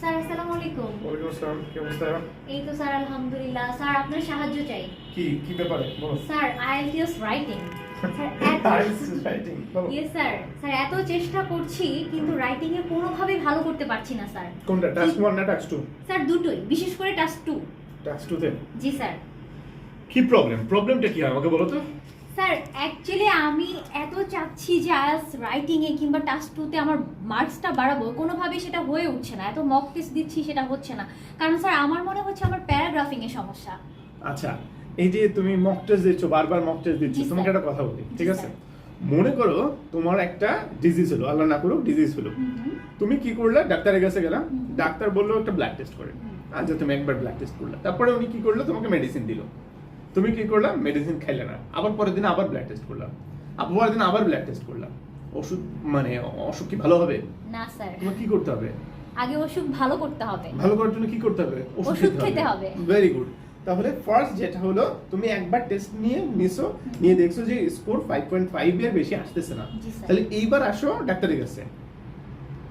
Sir আসসালামু আলাইকুম। ওয়ালাইকুম আসসালাম কি অবস্থা এই তো স্যার আলহামদুলিল্লাহ। স্যার আপনার সাহায্য চাই। কি কি ব্যাপারে? বলো। Sir IELTS writing. Sir sir sir এত চেষ্টা করছি কিন্তু রাইটিং এ কোনোভাবেই ভালো করতে পারছি না স্যার। কোনটা? টাস্ক না স্যার দুটোই বিশেষ করে টাস্ক টু টাস্ক টু তে? জি স্যার। কি প্রবলেম প্রবলেমটা কি হয়? আমাকে বলো তো। স্যার অ্যাকচুয়ালি আমি এত চাচ্ছি যে আইএলস রাইটিং এ কিংবা টাস্ক টুতে আমার মার্কসটা বাড়াবো কোনোভাবেই সেটা হয়ে উঠছে না। এত মক টেস্ট দিচ্ছি সেটা হচ্ছে না। কারণ স্যার আমার মনে হচ্ছে আমার প্যারাগ্রাফিং এ সমস্যা। আচ্ছা এই যে তুমি মক টেস্ট দিচ্ছ বারবার মক টেস্ট দিচ্ছ তোমাকে একটা কথা বলি ঠিক আছে? মনে করো তোমার একটা ডিজিজ হলো আল্লাহ না করুক ডিজিজ হলো। তুমি কি করলে? ডাক্তারের কাছে গেলাম ডাক্তার বলল একটা ব্লাড টেস্ট করে। আচ্ছা তুমি একবার ব্লাড টেস্ট করলে। তারপরে উনি কি করল? তোমাকে মেডিসিন দিল। তুমি কি করলাম মেডিসিন খাইলে না। আবার পরের দিন আবার ব্লাড টেস্ট করলাম আবার পরের দিন আবার ব্লাড টেস্ট করলাম ওষুধ মানে অসুখ কি ভালো হবে? না স্যার। তোমার কি করতে হবে? আগে অসুখ ভালো করতে হবে। ভালো করার জন্য কি করতে হবে? ওষুধ খেতে হবে। ভেরি গুড তাহলে ফার্স্ট যেটা হলো তুমি একবার টেস্ট নিয়ে নিছো নিয়ে দেখছ যে স্কোর ফাইভ পয়েন্ট ফাইভ এর বেশি আসতেছে না। তাহলে এইবার আসো ডাক্তারের কাছে।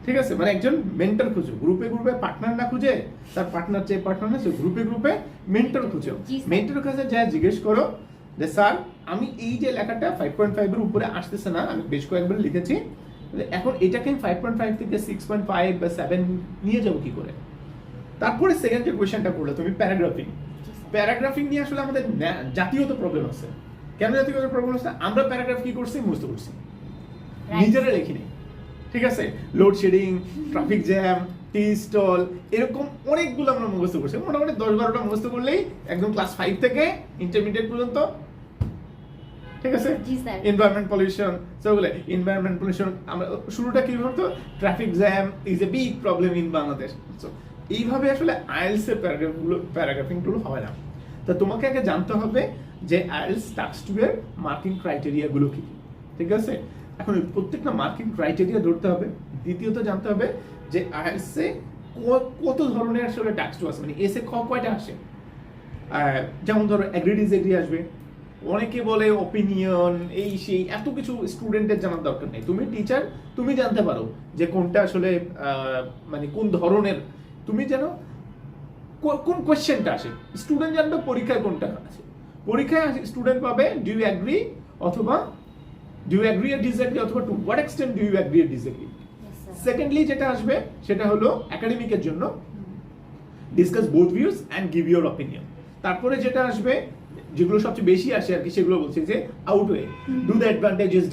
ঠিক আছে? মানে একজন মেন্টর খুঁজো। গ্রুপে গ্রুপে পার্টনার না খুঁজে তার পার্টনার যে পার্টনার আছে গ্রুপে গ্রুপে মেন্টর খুঁজো। মেন্টর কাছে যা জিজ্ঞেস করো যে স্যার আমি এই যে লেখাটা ফাইভ পয়েন্ট ফাইভ এর উপরে আসতেছে না আমি বেশ কয়েকবার লিখেছি এখন এটাকে আমি ফাইভ পয়েন্ট ফাইভ থেকে সিক্স পয়েন্ট ফাইভ বা সেভেন নিয়ে যাব কি করে? তারপরে সেকেন্ড যে কোয়েশ্চেনটা করল তুমি প্যারাগ্রাফিং প্যারাগ্রাফিং নিয়ে আসলে আমাদের জাতীয়ত প্রবলেম আছে। কেন জাতীয়ত প্রবলেম আছে? আমরা প্যারাগ্রাফ কি করছি? মুখস্থ করছি. নিজেরা লিখিনি ঠিক আছে? Load shedding traffic jam tea stall এরকম অনেকগুলো আমরা মুখস্থ করছি। মোটামুটি দশ বারোটা মুখস্থ করলেই একদম ক্লাস ফাইভ থেকে ইন্টারমিডিয়েট পর্যন্ত। ঠিক আছে? এনভায়রনমেন্ট পলিউশন সেগুলো এনভায়রনমেন্ট পলিউশন আমরা শুরুটা কি হতো traffic jam is a big problem in Bangladesh এইভাবে আসলে আইএলস এর প্যারাগ্রাফগুলো প্যারাগ্রাফিংগুলো হয় না। তা তোমাকে আগে জানতে হবে যে আইএলস টাক্স টু এর মার্কিং ক্রাইটেরিয়া গুলো কি কি। ঠিক আছে? এখন এই প্রত্যেকটা মার্কিং ক্রাইটেরিয়া ধরতে হবে। দ্বিতীয়ত জানতে হবে যে আইএলস এ কত ধরনের আসলে ট্যাক্স টু আছে। মানে এসে কয়টা আসে? যেমন ধরো ডিসএগ্রি আসবে। অনেকে বলে অপিনিয়ন এই সেই, এত কিছু স্টুডেন্টের জানার দরকার নেই। তুমি টিচার তুমি জানতে পারো যে কোনটা আসলে মানে কোন ধরনের। তুমি যেন কোন কোয়েশ্চেনটা আসে। স্টুডেন্ট জানবে পরীক্ষায় কোনটা আছে। পরীক্ষায় স্টুডেন্ট পাবে ডু ইউ অ্যাগ্রি অথবা do you agree or disagree অথবা to what extent do you agree or sir. Secondly যেটা আসবে সেটা হলো একাডেমিকের জন্য। Discuss both views and give your opinion তারপরে যেটা আসবে যেগুলো সবচেয়ে বেশি আসে আর কি সেগুলো বলছে যে outweigh do the advantages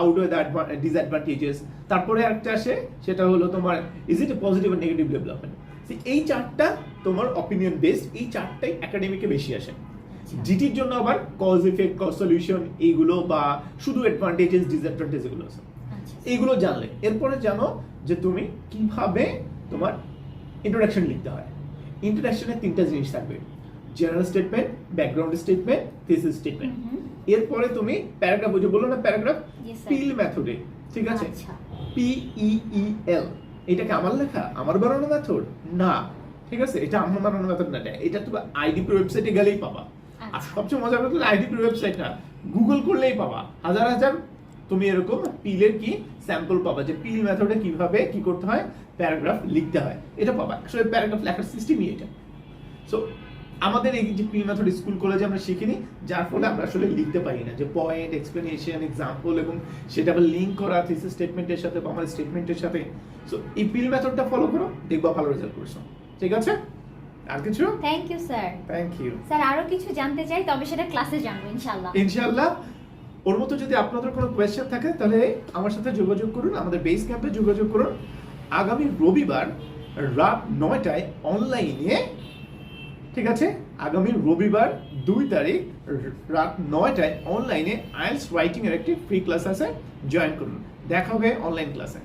outweigh the disadvantages তারপরে একটা আসে সেটা হলো তোমার is it a positive or negative development এই চারটা তোমার অপিনিয়ন বেসড এই চারটাই একাডেমিকে বেশি আসে। জিটির জন্য আবার কজ ইফেক্ট কজ সলিউশন এইগুলো বা শুধু অ্যাডভান্টেজেস ডিসঅ্যাডভান্টেজ এগুলো আছে। আচ্ছা। এইগুলো জানলে। এরপরে জানো যে তুমি কীভাবে তোমার ইন্ট্রোডাকশন লিখতে হয়। ইন্ট্রোডাকশনে তিনটা জিনিস থাকবে। General statement background statement thesis statement. এরপরে তুমি প্যারাগ্রাফ বুঝে বলল না প্যারাগ্রাফ পিল মেথডে ঠিক আছে? আচ্ছা। পি ই ই এল এটাকে আমার লেখা আমার বানানো মেথড না। ঠিক আছে? এটা আমার বানানো মেথড না এটা তুমি আইডিপি ওয়েবসাইটে গেলেই পাবা। আর আচ্ছা। সবচেয়ে মজার কথা আইডিপি ওয়েবসাইট না গুগল করলেই পাবা। হাজার হাজার তুমি এরকম পিলের কি স্যাম্পল পাবা যে পিল মেথডে কীভাবে কি করতে হয় প্যারাগ্রাফ লিখতে হয়। এটা পাবা। আসলে প্যারাগ্রাফ লেখার সিস্টেমই এটা। সো আমাদের এই যে পিল মেথড স্কুল কলেজে আমরা শিখিনি, যার ফলে আমরা আসলে লিখতে পারি না। যে পয়েন্ট এক্সপ্লেনেশন এক্সাম্পল এবং সেটা আবার লিঙ্ক করা থিসিস স্টেটমেন্টের সাথে বা আমার স্টেটমেন্টের সাথে। সো এই পিল মেথডটা ফলো করো, দেখবা ভালো রেজাল্ট করছ। ঠিক আছে? আর কিছু? Thank you sir thank you sir আরও কিছু জানতে চাই তবে সেটা ক্লাসে জানব ইনশাআল্লাহ। ইনশাআল্লাহ। ওর মতো যদি আপনাদের কোনো কোয়েশ্চেন থাকে তাহলে আমার সাথে যোগাযোগ করুন আমাদের বেস ক্যাম্পে যোগাযোগ করুন। আগামী রবিবার রাত নয়টায় অনলাইনে ঠিক আছে? আগামী রবিবার দুই তারিখ রাত নয়টায় অনলাইনে আইএলস রাইটিং এর একটি ফ্রি ক্লাস আছে জয়েন করুন। দেখা হবে অনলাইন ক্লাসে